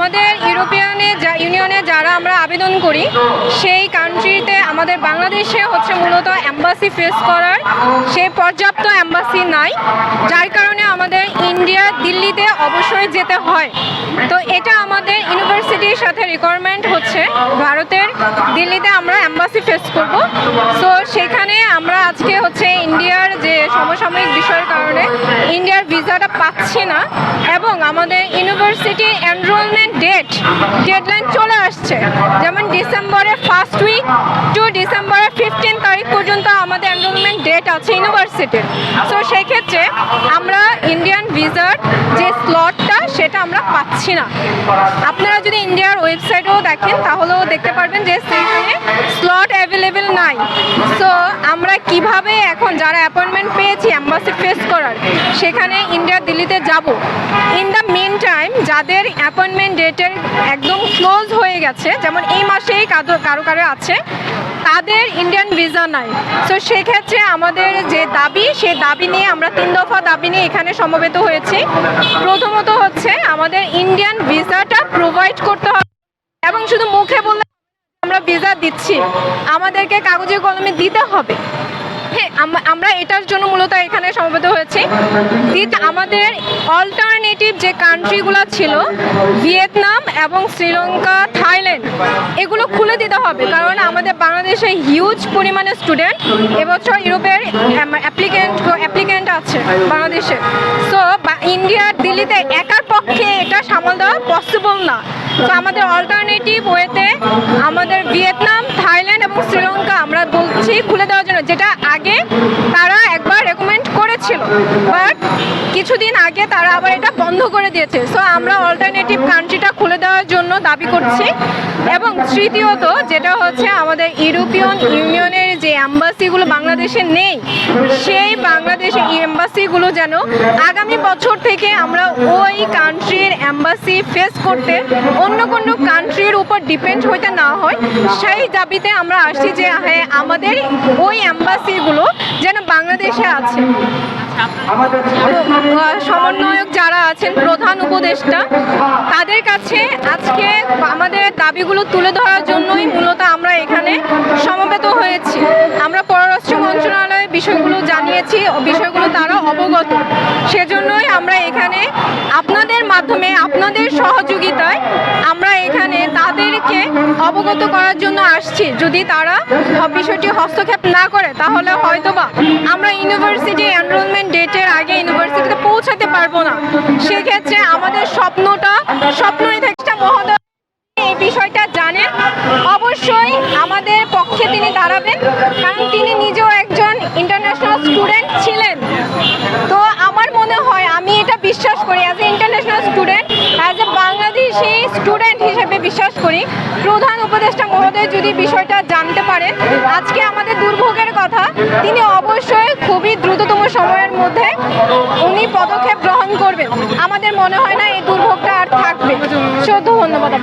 আমাদের ইউরোপিয়ানে ইউনিয়নে যারা আমরা আবেদন করি, সেই কান্ট্রিতে আমাদের বাংলাদেশে হচ্ছে মূলত অ্যাম্বাসি ফেস করার সেই পর্যাপ্ত অ্যাম্বাসি নাই, যার কারণে আমাদের ইন্ডিয়া দিল্লিতে অবশ্যই যেতে হয়। তো এটা আমাদের ইউনিভার্সিটির সাথে রিকোয়ারমেন্ট হচ্ছে, ভারতের দিল্লিতে আমরা অ্যাম্বাসি ফেস করব। সো সেখানে আমরা আজকে হচ্ছে ইন্ডিয়ার যে সমসাময়িক বিষয়ের কারণে ইন্ডিয়ার ভিসাটা পাচ্ছি না, এবং আমাদের ইউনিভার্সিটির এনরোলমেন্ট ডেট ডেডলাইন চলে আসছে। যেমন ডিসেম্বরের ফার্স্ট উইক টু ডিসেম্বরের ফিফটিন তারিখ পর্যন্ত আমাদের এনরোলমেন্ট ডেট আছে ইউনিভার্সিটির সো সেক্ষেত্রে আমরা ইন্ডিয়ান ভিজার যে স্লটটা সেটা আমরা পাচ্ছি না। আপনারা যদি ইন্ডিয়ার ওয়েবসাইটেও দেখেন, তাহলেও দেখতে পারবেন যে সেখানে স্লট অ্যাভেলেবেল নাই। সো আমরা কীভাবে এখন যারা অ্যাপয়েন্টমেন্ট পেয়েছি অ্যাম্বাসি ফেস করার, সেখানে ইন্ডিয়া, দিল্লিতে যাব। ইন দ্য মেন টাইম যাদের অ্যাপয়েন্টমেন্ট ডেটের একদম ক্লোজ হয়ে গেছে, যেমন এই মাসেই কারও কারও আছে, তাদের ইন্ডিয়ান ভিসা নাই। তো সেক্ষেত্রে আমাদের যে দাবি সেই দাবি নিয়ে আমরা তিন দফা দাবি নিয়ে এখানে সমবেত হয়েছি। প্রথমত আমাদের ইন্ডিয়ান ভিসাটা প্রোভাইড করতে হবে। এবং শুধু মুখে বললে আমরা ভিসা দিচ্ছি। আমাদেরকে কাগজে কলমে দিতে হবে। হ্যাঁ আমরা এটার জন্য মূলত এখানে সমবেত হয়েছি। আমাদের অল্টারনেটিভ যে কান্ট্রিগুলো ছিল, ভিয়েতনাম এবং শ্রীলঙ্কা, থাইল্যান্ড, এগুলো খুলে দিতে হবে। কারণ আমাদের বাংলাদেশে হিউজ পরিমাণে স্টুডেন্ট এবছর ইউরোপের অ্যাপ্লিকেন্ট অ্যাপ্লিকেন্ট আছে বাংলাদেশে। সো ইন্ডিয়ার দিল্লিতে একার পক্ষে এটা সামাল দেওয়া পসিবল না। তো আমাদের অল্টারনেটিভ ওয়েতে আমাদের ভিয়েতনাম, থাইল্যান্ড এবং শ্রীলঙ্কা আমরা বলছি খুলে দেওয়ার জন্য, যেটা আগে তারা একবার রেকমেন্ড করেছিল। বাট কিছুদিন আগে তারা আবার এটা বন্ধ করে দিয়েছে। সো আমরা অল্টারনেটিভ কান্ট্রিটা খুলে দেওয়ার জন্য দাবি করছি। তৃতীয়ত যেটা হচ্ছে আমাদের ইউরোপিয়ান ইউনিয়নের যে অ্যাম্বাসিগুলো বাংলাদেশে নেই, সেই বাংলাদেশের এম্বাসিগুলো যেন আগামী বছর থেকে আমরা ওই কান্ট্রির অ্যাম্বাসি ফেস করতে অন্য কোনো কান্ট্রির উপর ডিপেন্ড হইতে না হয়, সেই দাবিতে আমরা আসছি যে হ্যাঁ আমাদের ওই অ্যাম্বাসিগুলো যেন বাংলাদেশে আছে। সমন্বয়ক যারা আছেন, প্রধান উপদেষ্টা, তাদের কাছে আজকে আমাদের দাবিগুলো তুলে ধরার জন্যই মূলত আমরা এখানে সমবেত হয়েছি। আমরা পররাষ্ট্র মন্ত্রণালয়ে বিষয়গুলো জানিয়েছি বিষয়গুলো তারা অবগত। সেজন্যই আমরা এখানে আপনাদের মাধ্যমে, আপনাদের সহযোগিতায় আমরা এখানে তাদেরকে অবগত করার জন্য আসছি। যদি তারা বিষয়টি হস্তক্ষেপ না করে, তাহলে হয়তোবা আমরা ইউনিভার্সিটি এনরোলমেন্ট ডেটের আগে ইউনিভার্সিটিতে পৌঁছাতে পারব না। সেক্ষেত্রে আমাদের স্বপ্নটা স্বপ্নই থেকে মহোদয়। এই বিষয়টা জানেন। অবশ্যই আমাদের পক্ষে তিনি দাঁড়াবেন, কারণ তিনি নিজেও একজন ইন্টারন্যাশনাল স্টুডেন্ট ছিলেন। তো আমার মনে হয়, আমি এটা বিশ্বাস করি as a international student as a Bangladeshi student হিসেবে বিশ্বাস করি। প্রধান উপদেষ্টা মহোদয় যদি বিষয়টা জানতে পারেন আজকে আমাদের দুর্ভোগের কথা, তিনি অবশ্যই খুবই দ্রুততম সময়ের মধ্যে উনি পদক্ষেপ গ্রহণ করবেন। আমাদের মনে হয় না এই দুর্ভোগটা ショートホンのまだ。